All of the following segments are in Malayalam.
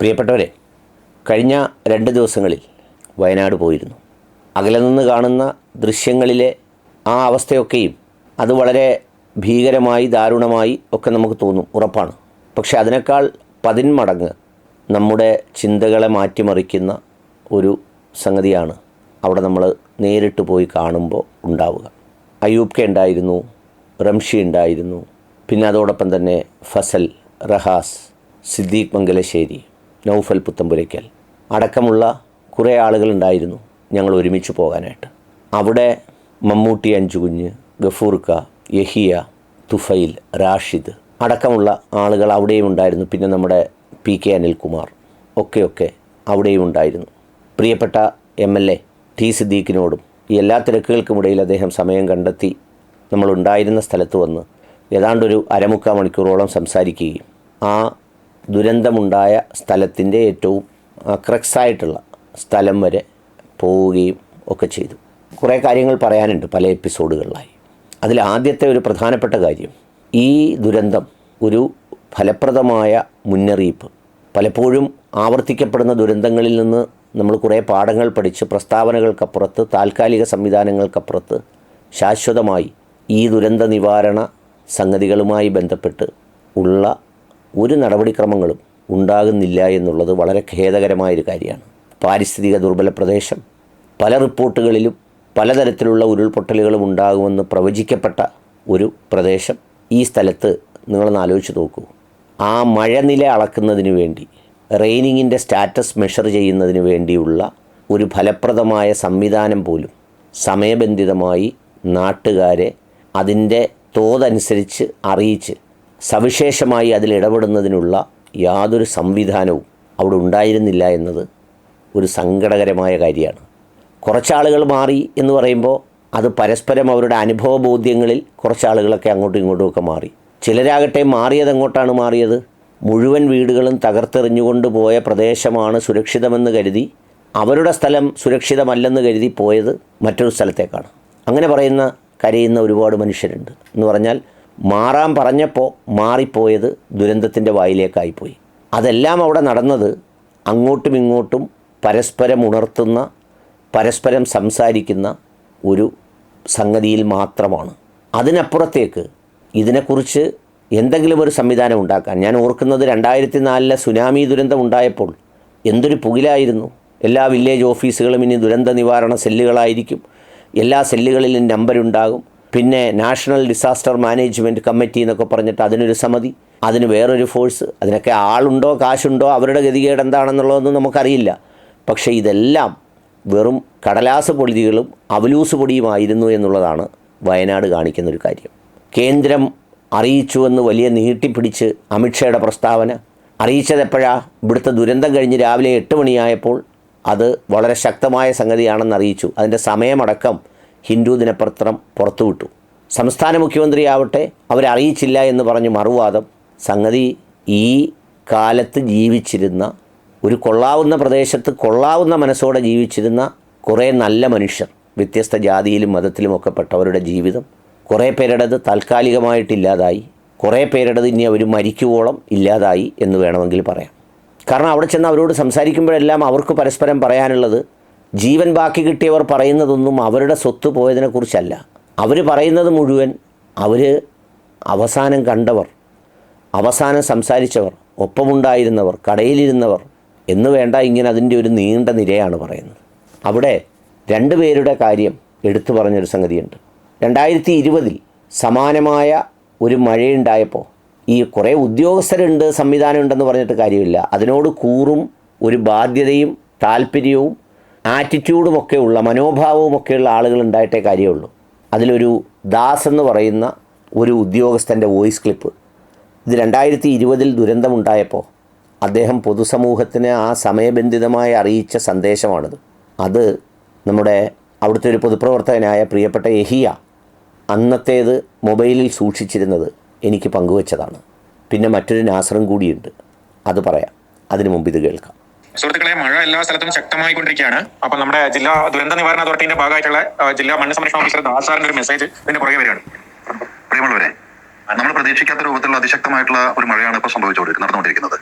പ്രിയപ്പെട്ടവരെ കഴിഞ്ഞ രണ്ട് ദിവസങ്ങളിൽ വയനാട് പോയിരുന്നു. അകലെ നിന്ന് കാണുന്ന ദൃശ്യങ്ങളിലെ ആ അവസ്ഥയൊക്കെയും അത് വളരെ ഭീകരമായി ദാരുണമായി ഒക്കെ നമുക്ക് തോന്നും ഉറപ്പാണ്. പക്ഷെ അതിനേക്കാൾ പതിന്മടങ്ങ് നമ്മുടെ ചിന്തകളെ മാറ്റിമറിക്കുന്ന ഒരു സംഗതിയാണ് അവിടെ നമ്മൾ നേരിട്ട് പോയി കാണുമ്പോൾ ഉണ്ടാവുക. അയൂബ് കെ ഉണ്ടായിരുന്നു റംഷി ഉണ്ടായിരുന്നു പിന്നെ അതോടൊപ്പം തന്നെ ഫസൽ റഹാസ് സിദ്ദീഖ് മംഗലശ്ശേരി. നൗഫൽ പുത്തമ്പുരയ്ക്കൽ. അടക്കമുള്ള കുറേ ആളുകളുണ്ടായിരുന്നു ഞങ്ങൾ ഒരുമിച്ച് പോകാനായിട്ട്. അവിടെ മമ്മൂട്ടി അഞ്ചുകുഞ്ഞ് ഗഫൂർക്ക യഹിയ തുഫൈൽ റാഷിദ് അടക്കമുള്ള ആളുകൾ അവിടെയും ഉണ്ടായിരുന്നു. പിന്നെ നമ്മുടെ പി കെ അനിൽകുമാർ ഒക്കെയൊക്കെ അവിടെയും ഉണ്ടായിരുന്നു. പ്രിയപ്പെട്ട എം എൽ എ ടി സിദ്ദീഖിനോടും ഈ എല്ലാ തിരക്കുകൾക്കുമിടയിൽ അദ്ദേഹം സമയം കണ്ടെത്തി നമ്മളുണ്ടായിരുന്ന സ്ഥലത്ത് വന്ന് ഏതാണ്ടൊരു അരമുക്കാൽ മണിക്കൂറോളം സംസാരിക്കുകയും ആ ദുരന്തമുണ്ടായ സ്ഥലത്തിന്റെ ഏറ്റവും ക്രക്സായിട്ടുള്ള സ്ഥലം വരെ പോവുകയും ഒക്കെ ചെയ്തു. കുറേ കാര്യങ്ങൾ പറയാനുണ്ട് പല എപ്പിസോഡുകളിലായി. അതിൽ ആദ്യത്തെ ഒരു പ്രധാനപ്പെട്ട കാര്യം ഈ ദുരന്തം ഒരു ഫലപ്രദമായ മുന്നറിയിപ്പ്. പലപ്പോഴും ആവർത്തിക്കപ്പെടുന്ന ദുരന്തങ്ങളിൽ നിന്ന് നമ്മൾ കുറേ പാഠങ്ങൾ പഠിച്ച് പ്രസ്താവനകൾക്കപ്പുറത്ത് താൽക്കാലിക സംവിധാനങ്ങൾക്കപ്പുറത്ത് ശാശ്വതമായി ഈ ദുരന്ത നിവാരണ സംഗതികളുമായി ബന്ധപ്പെട്ട് ഉള്ള ഒരു നടപടിക്രമങ്ങളും ഉണ്ടാകുന്നില്ല എന്നുള്ളത് വളരെ ഖേദകരമായൊരു കാര്യമാണ്. പാരിസ്ഥിതിക ദുർബല പ്രദേശം പല റിപ്പോർട്ടുകളിലും പലതരത്തിലുള്ള ഉരുൾപൊട്ടലുകളും ഉണ്ടാകുമെന്ന് പ്രവചിക്കപ്പെട്ട ഒരു പ്രദേശം ഈ സ്ഥലത്ത് നിങ്ങളൊന്ന് ആലോചിച്ച് നോക്കൂ. ആ മഴനില അളക്കുന്നതിന് വേണ്ടി റെയിനിങ്ങിന്റെ സ്റ്റാറ്റസ് മെഷർ ചെയ്യുന്നതിന് വേണ്ടിയുള്ള ഒരു ഫലപ്രദമായ സംവിധാനം പോലും സമയബന്ധിതമായി നാട്ടുകാരെ അതിന്റെ തോതനുസരിച്ച് അറിയിച്ച് സവിശേഷമായി അതിൽ ഇടപെടുന്നതിനുള്ള യാതൊരു സംവിധാനവും അവിടെ ഉണ്ടായിരുന്നില്ല എന്നത് ഒരു സങ്കടകരമായ കാര്യമാണ്. കുറച്ചാളുകൾ മാറി എന്ന് പറയുമ്പോൾ അത് പരസ്പരം അവരുടെ അനുഭവ ബോധ്യങ്ങളിൽ കുറച്ചാളുകളൊക്കെ അങ്ങോട്ടും ഇങ്ങോട്ടും ഒക്കെ മാറി. ചിലരാകട്ടെ മാറിയത് എങ്ങോട്ടാണ് മാറിയത്? മുഴുവൻ വീടുകളും തകർത്തെറിഞ്ഞുകൊണ്ട് പോയ പ്രദേശമാണ് സുരക്ഷിതമെന്ന് കരുതി അവരുടെ സ്ഥലം സുരക്ഷിതമല്ലെന്ന് കരുതി പോയത് മറ്റൊരു സ്ഥലത്തേക്കാണ്. അങ്ങനെ പറയുന്ന കരയുന്ന ഒരുപാട് മനുഷ്യരുണ്ട്. എന്ന് പറഞ്ഞാൽ മാറാൻ പറഞ്ഞപ്പോൾ മാറിപ്പോയത് ദുരന്തത്തിന്റെ വായിലേക്കായിപ്പോയി. അതെല്ലാം അവിടെ നടന്നത് അങ്ങോട്ടും ഇങ്ങോട്ടും പരസ്പരം ഉണർത്തുന്ന പരസ്പരം സംസാരിക്കുന്ന ഒരു സംഗതിയിൽ മാത്രമാണ്. അതിനപ്പുറത്തേക്ക് ഇതിനെക്കുറിച്ച് എന്തെങ്കിലും ഒരു സംവിധാനം ഉണ്ടാക്കാൻ. ഞാൻ ഓർക്കുന്നത് രണ്ടായിരത്തി നാലിലെ സുനാമി ദുരന്തം ഉണ്ടായപ്പോൾ എന്തൊരു പുകിലായിരുന്നു. എല്ലാ വില്ലേജ് ഓഫീസുകളും ഇനി ദുരന്ത നിവാരണ സെല്ലുകളായിരിക്കും എല്ലാ സെല്ലുകളിലും നമ്പരുണ്ടാകും പിന്നെ നാഷണൽ ഡിസാസ്റ്റർ മാനേജ്മെന്റ് കമ്മിറ്റി എന്നൊക്കെ പറഞ്ഞിട്ട് അതിനൊരു സമിതി അതിന് വേറൊരു ഫോഴ്സ് അതിനൊക്കെ ആളുണ്ടോ കാശുണ്ടോ അവരുടെ ഗതികേട് എന്താണെന്നുള്ളതൊന്നും നമുക്കറിയില്ല. പക്ഷേ ഇതെല്ലാം വെറും കടലാസ് പൊളിതികളും അവലൂസ് പൊടിയുമായിരുന്നു എന്നുള്ളതാണ് വയനാട് കാണിക്കുന്ന ഒരു കാര്യം. കേന്ദ്രം അറിയിച്ചുവെന്ന് വലിയ നീട്ടിപ്പിടിച്ച് അമിത്ഷയുടെ പ്രസ്താവന അറിയിച്ചത് എപ്പോഴാ? ഇവിടുത്തെ ദുരന്തം കഴിഞ്ഞ് രാവിലെ എട്ട് മണിയായപ്പോൾ അത് വളരെ ശക്തമായ സംഗതിയാണെന്ന് അറിയിച്ചു. അതിന്റെ സമയമടക്കം ഹിന്ദു ദിനപത്രം പുറത്തുവിട്ടു. സംസ്ഥാന മുഖ്യമന്ത്രിയാവട്ടെ അവരെ അറിയിച്ചില്ല എന്ന് പറഞ്ഞ് മറുവാദം. സംഗതി ഈ കാലത്ത് ജീവിച്ചിരുന്ന ഒരു കൊള്ളാവുന്ന പ്രദേശത്ത് കൊള്ളാവുന്ന മനസ്സോടെ ജീവിച്ചിരുന്ന കുറേ നല്ല മനുഷ്യർ വ്യത്യസ്ത ജാതിയിലും മതത്തിലുമൊക്കെ പെട്ടവരുടെ ജീവിതം കുറേ പേരുടേത് താൽക്കാലികമായിട്ടില്ലാതായി കുറേ പേരുടേത് ഇനി അവർ മരിക്കുവോളം ഇല്ലാതായി എന്ന് വേണമെങ്കിൽ പറയാം. കാരണം അവിടെ ചെന്ന് അവരോട് സംസാരിക്കുമ്പോഴെല്ലാം അവർക്ക് പരസ്പരം പറയാനുള്ളത് ജീവൻ ബാക്കി കിട്ടിയവർ പറയുന്നതൊന്നും അവരുടെ സ്വത്ത് പോയതിനെക്കുറിച്ചല്ല അവർ പറയുന്നത് മുഴുവൻ അവർ അവസാനം കണ്ടവർ അവസാനം സംസാരിച്ചവർ ഒപ്പമുണ്ടായിരുന്നവർ കടയിലിരുന്നവർ എന്ന് വേണ്ട ഇങ്ങനെ അതിന്റെ ഒരു നീണ്ട നിരയാണ് പറയുന്നത്. അവിടെ രണ്ടു പേരുടെ കാര്യം എടുത്തു പറഞ്ഞൊരു സംഗതിയുണ്ട്. രണ്ടായിരത്തി ഇരുപതിൽ സമാനമായ ഒരു മഴയുണ്ടായപ്പോൾ ഈ കുറേ ഉദ്യോഗസ്ഥരുണ്ട് സംവിധാനം ഉണ്ടെന്ന് പറഞ്ഞിട്ട് കാര്യമില്ല. അതിനോട് കൂറും ഒരു ബാധ്യതയും താല്പര്യവും ആറ്റിറ്റ്യൂഡുമൊക്കെ ഉള്ള മനോഭാവവും മനോഭാവവുമൊക്കെയുള്ള ആളുകൾ ഉണ്ടായിട്ടേ കാര്യമുള്ളൂ. അതിലൊരു ദാസ് എന്ന് പറയുന്ന ഒരു ഉദ്യോഗസ്ഥന്റെ വോയിസ് ക്ലിപ്പ്. ഇത് രണ്ടായിരത്തി ഇരുപതിൽ ദുരന്തമുണ്ടായപ്പോൾ അദ്ദേഹം പൊതുസമൂഹത്തിന് ആ സമയബന്ധിതമായി അറിയിച്ച സന്ദേശമാണിത്. അത് നമ്മുടെ അവിടുത്തെ ഒരു പൊതുപ്രവർത്തകനായ പ്രിയപ്പെട്ട എഹിയ അന്നത്തേത് മൊബൈലിൽ സൂക്ഷിച്ചിരുന്നത് എനിക്ക് പങ്കുവച്ചതാണ്. പിന്നെ മറ്റൊരു നാസറും കൂടിയുണ്ട്. അത് പറയാം. അതിനു മുമ്പ് ഇത് കേൾക്കാം. സുഹൃത്തുക്കളെ മഴ എല്ലാ സ്ഥലത്തും ശക്തമായി ശക്തമായിക്കൊണ്ടിരിക്കുകയാണ്. അപ്പൊ നമ്മുടെ ജില്ലാ ദുരന്ത നിവാരണ അതോറിറ്റിന്റെ ഭാഗമായിട്ടുള്ള ജില്ലാ മണ്ണ് സംരക്ഷണ ഓഫീസർ ദാസാറിന്റെ ഒരു മെസ്സേജ് ഇതിന്റെ പുറകെ വരികയാണ്. പ്രിയമുള്ളവരെ നമ്മൾ പ്രതീക്ഷിക്കാത്ത രൂപത്തിലുള്ള അതിശക്തമായിട്ടുള്ള ഒരു മഴയാണ് ഇപ്പോൾ സംഭവിച്ചുകൊണ്ടിരിക്കുന്നത് നടന്നുകൊണ്ടിരിക്കുന്നത്.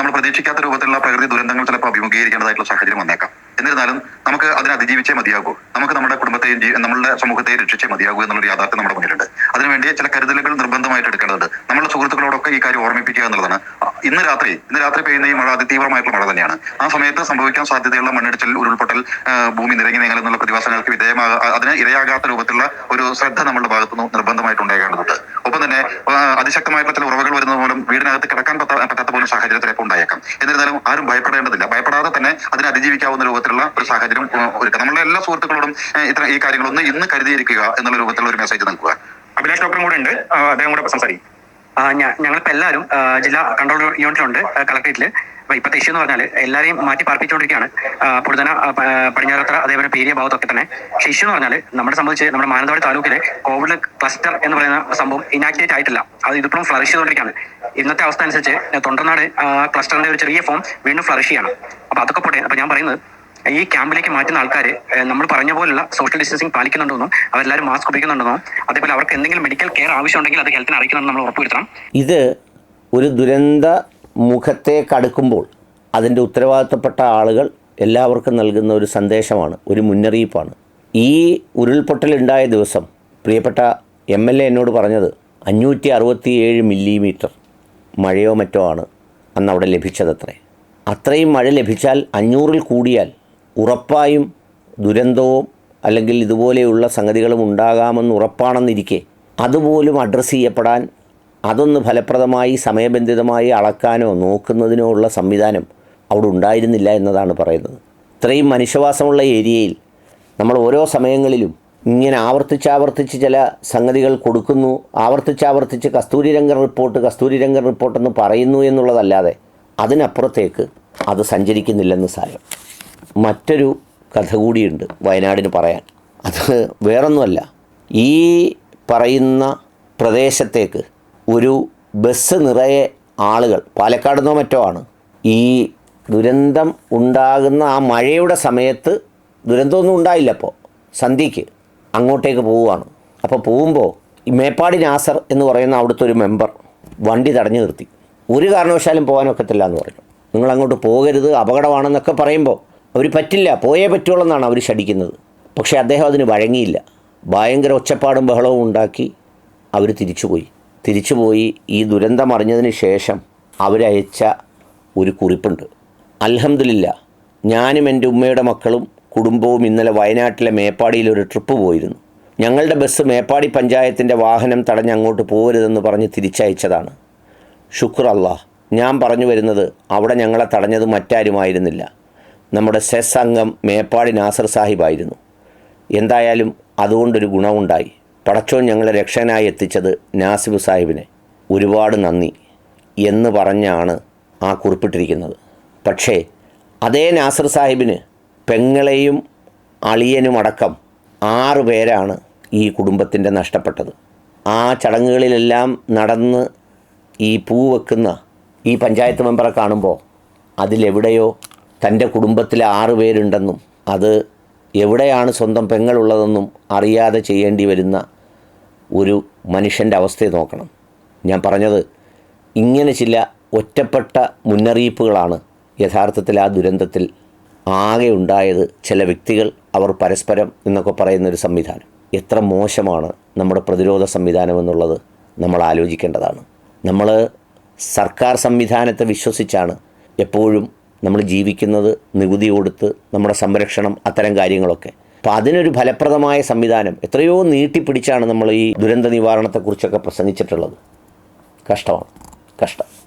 നമ്മൾ പ്രതീക്ഷിക്കാത്ത രൂപത്തിലുള്ള പ്രകൃതി ദുരന്തങ്ങൾ ചിലപ്പോൾ അഭിമുഖീകരിക്കേണ്ടതായിട്ടുള്ള സാഹചര്യം വന്നേക്കാം. എന്നിരുന്നാലും നമുക്ക് അതിനെ അതിജീവിച്ചേ മതിയാകൂ. നമുക്ക് നമ്മുടെ കുടുംബത്തെയും നമ്മുടെ സമൂഹത്തെയും രക്ഷിച്ചേ മതിയാകൂ എന്നുള്ള യാഥാർത്ഥ്യം നമ്മുടെ മുന്നിലുണ്ട്. അതിനുവേണ്ടി ചില കരുതലുകൾ നിർബന്ധമായിട്ട് എടുക്കേണ്ടതുണ്ട്. നമ്മുടെ സുഹൃത്തുക്കളോടൊക്കെ ഈ കാര്യം ഓർമ്മിപ്പിക്കുക എന്നുള്ളതാണ് ഇന്ന് രാത്രി ഇന്ന് രാത്രി പെയ്യുന്ന ഈ മഴ അതിതീവ്രമായിട്ടുള്ള മഴ തന്നെയാണ്. ആ സമയത്ത് സംഭവിക്കാൻ സാധ്യതയുള്ള മണ്ണിടിച്ചിൽ ഉരുൾപൊട്ടൽ ഭൂമി നിരങ്ങി നീങ്ങൽ എന്നുള്ള പ്രതിഭാസങ്ങൾക്ക് വിധേയമാകാ അതിന് ഇരയാകാത്ത രൂപത്തിലുള്ള ഒരു ശ്രദ്ധ നമ്മുടെ ഭാഗത്തുനിന്ന് നിർബന്ധമായിട്ട് ഉണ്ടാകേണ്ടതുണ്ട് ഒപ്പം തന്നെ അതിശക്തമായിട്ടുള്ള ചില ഉറവുകൾ വരുന്നത് മൂലം വീടിനകത്ത് കിടക്കാൻ പറ്റാത്ത പോലും സാഹചര്യം ചിലപ്പോൾ ഉണ്ടായേക്കാം. എന്നിരുന്നാലും ആരും ഭയപ്പെടേണ്ടതില്ല. ഭയപ്പെടാതെ തന്നെ അതിനെ അതിജീവിക്കാവുന്ന രൂപത്തിലുള്ള ഒരു സാഹചര്യം ഒരുക്കുക നമ്മളുടെ എല്ലാ സുഹൃത്തുക്കളോടും ഇത്ര ഈ കാര്യങ്ങളൊന്ന് ഇന്ന് കരുതിയിരിക്കുക എന്നുള്ള രൂപത്തിലുള്ള ഒരു മെസ്സേജ് നൽകുക. അഭിലാഷ് ഡോക്ടറും കൂടെ ഉണ്ട്. അദ്ദേഹം കൂടെ സംസാരിക്കും. ഞങ്ങളിപ്പോ എല്ലാവരും ജില്ലാ കൺട്രോൾ യൂണിറ്റിലുണ്ട് ആ, കളക്ടറേറ്റിൽ അപ്പൊ ഇപ്പോഴത്തെ ഇഷ്യൂ എന്ന് പറഞ്ഞാൽ എല്ലാരെയും മാറ്റി പാർപ്പിച്ചുകൊണ്ടിരിക്കുകയാണ് പുഴുതന പടിഞ്ഞാറത്ര അതേപോലെ പേരിയ ഭാഗത്തൊക്കെ തന്നെ. പക്ഷേ ഇഷ്യൂ എന്ന് പറഞ്ഞാൽ നമ്മളെ സംബന്ധിച്ച് നമ്മുടെ മാനന്തവാടി താലൂക്കിലെ കോവിഡ് ക്ലസ്റ്റർ എന്ന് പറയുന്ന സംഭവം ഇനാക്ടിവേറ്റ് ആയിട്ടില്ല. അത് ഇതിപ്പോഴും ഫ്ലറിഷ് ചെയ്തുകൊണ്ടിരിക്കുകയാണ് ഇന്നത്തെ അവസ്ഥ അനുസരിച്ച് തൊണ്ടനാട് ക്ലസ്റ്ററിന്റെ ഒരു ചെറിയ ഫോം വീണ്ടും ഫ്ലറിഷ് ചെയ്യണം. അപ്പൊ അതൊക്കെ പോട്ടെ. അപ്പൊ ഞാൻ പറയുന്നത് ഈ ക്യാമ്പിലേക്ക് മാറ്റുന്ന ആൾക്കാർ നമ്മൾ പറഞ്ഞ പോലുള്ള സോഷ്യൽ ഡിസ്റ്റൻസിങ് പാലിക്കുന്നുണ്ടെന്നും അവരെല്ലാവരും മാസ്ക് ഉപയോഗിക്കുന്നുണ്ടെന്നും അതേപോലെ അവർക്ക് എന്തെങ്കിലും മെഡിക്കൽ കെയർ ആവശ്യമുണ്ടെങ്കിൽ അത് ഹെൽത്തിന് അറിയിക്കണമെന്ന് നമ്മൾ ഉറപ്പുവരുത്തണം. ഇത് ഒരു ദുരന്ത മുഖത്തെ കടുക്കുമ്പോൾ അതിന്റെ ഉത്തരവാദിത്തപ്പെട്ട ആളുകൾ എല്ലാവർക്കും നൽകുന്ന ഒരു സന്ദേശമാണ് ഒരു മുന്നറിയിപ്പാണ്. ഈ ഉരുൾപൊട്ടലുണ്ടായ ദിവസം പ്രിയപ്പെട്ട എം എൽ എ എന്നോട് പറഞ്ഞത് അഞ്ഞൂറ്റി അറുപത്തി ഏഴ് മില്ലിമീറ്റർ മഴയോ മറ്റോ ആണ് അന്ന് അവിടെ ലഭിച്ചതത്രേ. അത്രയും മഴ ലഭിച്ചാൽ അഞ്ഞൂറിൽ കൂടിയാൽ ഉറപ്പായും ദുരന്തവും അല്ലെങ്കിൽ ഇതുപോലെയുള്ള സംഗതികളും ഉണ്ടാകാമെന്ന് ഉറപ്പാണെന്നിരിക്കെ അതുപോലും അഡ്രസ്സ് ചെയ്യപ്പെടാൻ അതൊന്ന് ഫലപ്രദമായി സമയബന്ധിതമായി അളക്കാനോ നോക്കുന്നതിനോ ഉള്ള സംവിധാനം അവിടെ ഉണ്ടായിരുന്നില്ല എന്നതാണ് പറയുന്നത്. ഇത്രയും മനുഷ്യവാസമുള്ള ഏരിയയിൽ നമ്മൾ ഓരോ സമയങ്ങളിലും ഇങ്ങനെ ആവർത്തിച്ചാവർത്തിച്ച് ചില സംഗതികൾ കൊടുക്കുന്നു ആവർത്തിച്ചാവർത്തിച്ച് കസ്തൂരിരംഗൻ റിപ്പോർട്ട് കസ്തൂരിരംഗൻ റിപ്പോർട്ടെന്ന് പറയുന്നു എന്നുള്ളതല്ലാതെ അതിനപ്പുറത്തേക്ക് അത് സഞ്ചരിക്കുന്നില്ലെന്ന് സാരം. മറ്റൊരു കഥ കൂടിയുണ്ട് വയനാടിന് പറയാൻ. അത് വേറൊന്നുമല്ല. ഈ പറയുന്ന പ്രദേശത്തേക്ക് ഒരു ബസ് നിറയെ ആളുകൾ പാലക്കാട് നിന്നോ മറ്റോ ആണ്. ഈ ദുരന്തം ഉണ്ടാകുന്ന ആ മഴയുടെ സമയത്ത് ദുരന്തമൊന്നും ഉണ്ടായില്ല അപ്പോൾ സന്ധ്യയ്ക്ക് അങ്ങോട്ടേക്ക് പോവുകയാണ്. അപ്പോൾ പോകുമ്പോൾ മേപ്പാടി നാസർ എന്ന് പറയുന്ന അവിടുത്തെ ഒരു മെമ്പർ വണ്ടി തടഞ്ഞു നിർത്തി. ഒരു കാരണവശാലും പോകാനൊക്കത്തില്ല എന്ന് പറഞ്ഞു. നിങ്ങൾ അങ്ങോട്ട് പോകരുത് അപകടമാണെന്നൊക്കെ പറയുമ്പോൾ അവർ പറ്റില്ല പോയേ പറ്റുള്ളൂ എന്നാണ് അവർ ശടിക്കുന്നത് പക്ഷേ അദ്ദേഹം അതിന് വഴങ്ങിയില്ല. ഭയങ്കര ഒച്ചപ്പാടും ബഹളവും ഉണ്ടാക്കി അവർ തിരിച്ചുപോയി. തിരിച്ചുപോയി ഈ ദുരന്തം അറിഞ്ഞതിന് ശേഷം അവരയച്ച ഒരു കുറിപ്പുണ്ട്. അൽഹംദുലില്ല ഞാനും എന്റെ ഉമ്മയുടെ മക്കളും കുടുംബവും ഇന്നലെ വയനാട്ടിലെ മേപ്പാടിയിൽ ഒരു ട്രിപ്പ് പോയിരുന്നു. ഞങ്ങളുടെ ബസ് മേപ്പാടി പഞ്ചായത്തിന്റെ വാഹനം തടഞ്ഞ് അങ്ങോട്ട് പോകരുതെന്ന് പറഞ്ഞ് തിരിച്ചയച്ചതാണ്. ഷുക്ർ അള്ളാഹ് ഞാൻ പറഞ്ഞു വരുന്നത് അവിടെ ഞങ്ങളെ തടഞ്ഞത് മറ്റാരുമായിരുന്നില്ല. നമ്മുടെ സെസ് അംഗം മേപ്പാടി നാസർ സാഹിബായിരുന്നു. എന്തായാലും അതുകൊണ്ടൊരു ഗുണമുണ്ടായി. പടച്ചോൻ ഞങ്ങളെ രക്ഷകനായി എത്തിച്ചത് നാസിബ് സാഹിബിനെ. ഒരുപാട് നന്ദി എന്ന് പറഞ്ഞാണ് ആ കുറിപ്പിട്ടിരിക്കുന്നത്. പക്ഷേ അതേ നാസർ സാഹിബിന് പെങ്ങളെയും അളിയനുമടക്കം ആറ് പേരാണ് ഈ കുടുംബത്തിന്റെ നഷ്ടപ്പെട്ടത്. ആ ചടങ്ങുകളിലെല്ലാം നടന്ന് ഈ പൂ വെക്കുന്ന ഈ പഞ്ചായത്ത് മെമ്പറെ കാണുമ്പോൾ അതിലെവിടെയോ തന്റെ കുടുംബത്തിലെ ആറു പേരുണ്ടെന്നും അത് എവിടെയാണ് സ്വന്തം പെങ്ങളുള്ളതെന്നും അറിയാതെ ചെയ്യേണ്ടി വരുന്ന ഒരു മനുഷ്യന്റെ അവസ്ഥയെ നോക്കണം. ഞാൻ പറഞ്ഞത് ഇങ്ങനെ ചില ഒറ്റപ്പെട്ട മുന്നറിയിപ്പുകളാണ് യഥാർത്ഥത്തിൽ ആ ദുരന്തത്തിൽ ആകെ ഉണ്ടായത് ചില വ്യക്തികൾ അവർ പരസ്പരം എന്നൊക്കെ പറയുന്നൊരു സംവിധാനം. എത്ര മോശമാണ് നമ്മുടെ പ്രതിരോധ സംവിധാനം എന്നുള്ളത് നമ്മൾ ആലോചിക്കേണ്ടതാണ്. നമ്മൾ സർക്കാർ സംവിധാനത്തെ വിശ്വസിച്ചാണ് എപ്പോഴും നമ്മൾ ജീവിക്കുന്നത് നികുതി കൊടുത്ത് നമ്മുടെ സംരക്ഷണം അത്തരം കാര്യങ്ങളൊക്കെ. അപ്പോൾ അതിനൊരു ഫലപ്രദമായ സംവിധാനം എത്രയോ നീട്ടിപ്പിടിച്ചാണ് നമ്മൾ ഈ ദുരന്ത നിവാരണത്തെക്കുറിച്ചൊക്കെ പ്രസംഗിച്ചിട്ടുള്ളത്. കഷ്ടമാണ്. കഷ്ടം.